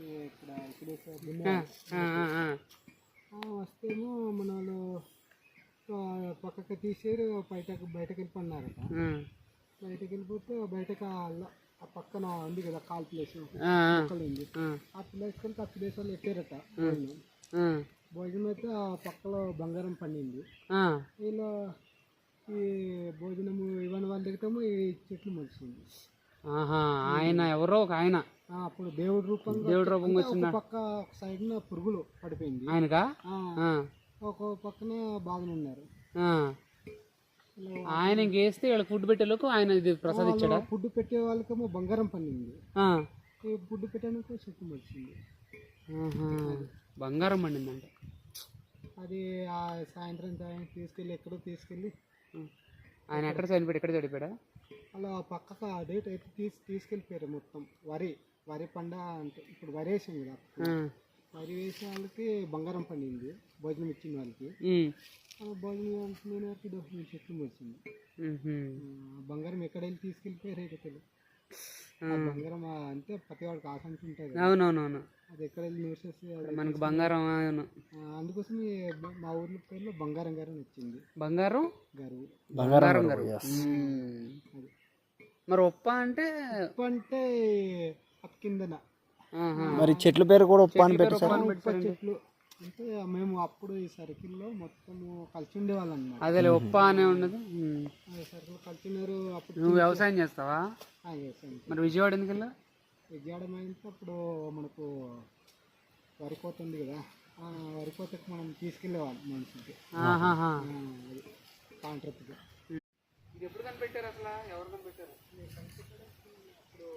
ఇక్కడ వస్తేమో మన వాళ్ళు పక్కకి తీసేరు బయటకు బయటకు వెళ్ళిపోన్నారట బయటకు వెళ్ళిపోతే బయటకు ఆ పక్కన ఉంది కదా కాల్ ప్లేస్. ఉంది. ఆ, ప్లేస్ కంటే ఆ ప్లేస్ వాళ్ళు ఎట్టారట భోజనం. అయితే ఆ పక్కలో బంగారం పండింది. ఇలా ఈ భోజనము ఇవన్నీ వాళ్ళ దగ్గరమో ఈ చెట్లు మొలిచింది ఆహా ఆయన ఎవరో ఒక ఆయన. అప్పుడు దేవుడి రూపంగా దేవుడి రూపంగా ఒక పక్క సైడ్ పురుగులు పడిపోయింది. ఆయనకా? ఒక పక్కన బాగానే ఉన్నారు. ఆయన ఇంకేస్తే వీళ్ళకి ఫుడ్ పెట్టేలోకి ఆయన ఇది ప్రసాదించాడా? ఫుడ్ పెట్టే వాళ్ళకేమో బంగారం పండింది. ఫుడ్ పెట్టడానికి చెట్టు మొలిచింది. ఆహా. బంగారం పండిందంట. అది ఆ సాయంత్రం సాయం తీసుకెళ్ళి ఎక్కడో తీసుకెళ్ళి ఆయన ఎక్కడ చనిపోయాడు ఎక్కడ చనిపోయాడా అలా పక్కకు ఆ డేట్ అయితే తీసి తీసుకెళ్ళిపోయారు మొత్తం వరి వరి పంట అంటే ఇప్పుడు వరి వేసాం కదా. వరి వేసిన వాళ్ళకి బంగారం పండింది భోజనం ఇచ్చిన వాళ్ళకి. ఆ భోజనం అనుకునే వరకు చెట్లు. ఆ బంగారం ఎక్కడ వెళ్ళి తీసుకెళ్ళిపోయారు అయితే తెలియదు. బంగారం అంటే ప్రతి వాడికి ఆకాంక్ష ఉంటుంది. అవునవునవును. అది ఎక్కడ వెళ్ళి నివసిస్తే అది మనకు బంగారం అవును. అందుకోసం ఈ బ- మా ఊర్లో పేరులో బంగారం గారు అని వచ్చింది. బంగారం? గారు. బంగారం గారు. అది. మరి ఉప్ప అంటే? ఉప్పు అంటే అప్ కిందన. ఆహా. మరి చెట్ల పేరు కూడా ఉప్ప అని పేరు పెట్టి ఉప్ప. చెట్లు. అంటే మేము అప్పుడు ఈ సర్కిల్లో మొత్తము కలిసి ఉండేవాళ్ళం అన్నమాట అదేలే ఉప్ప అనే ఉమ్. ఆ సర్కిల్ కలిసినారు అప్పుడు నువ్వు వ్యవసాయం చేస్తావా? ఆ. మరి విజయవాడ ఎందుకు వెళ్ళా విజయవాడ అయితే అప్పుడు మనకు వరి కోత ఉంది కదా. ఆ వరి కోతకు మనం తీసుకెళ్ళేవాళ్ళం మనిషికి ఆహాహా. ఆ, అది ఇది ఎప్పుడు కనిపెట్టారు అసలు? ఎవరు కనిపెట్టారు? అప్పుడు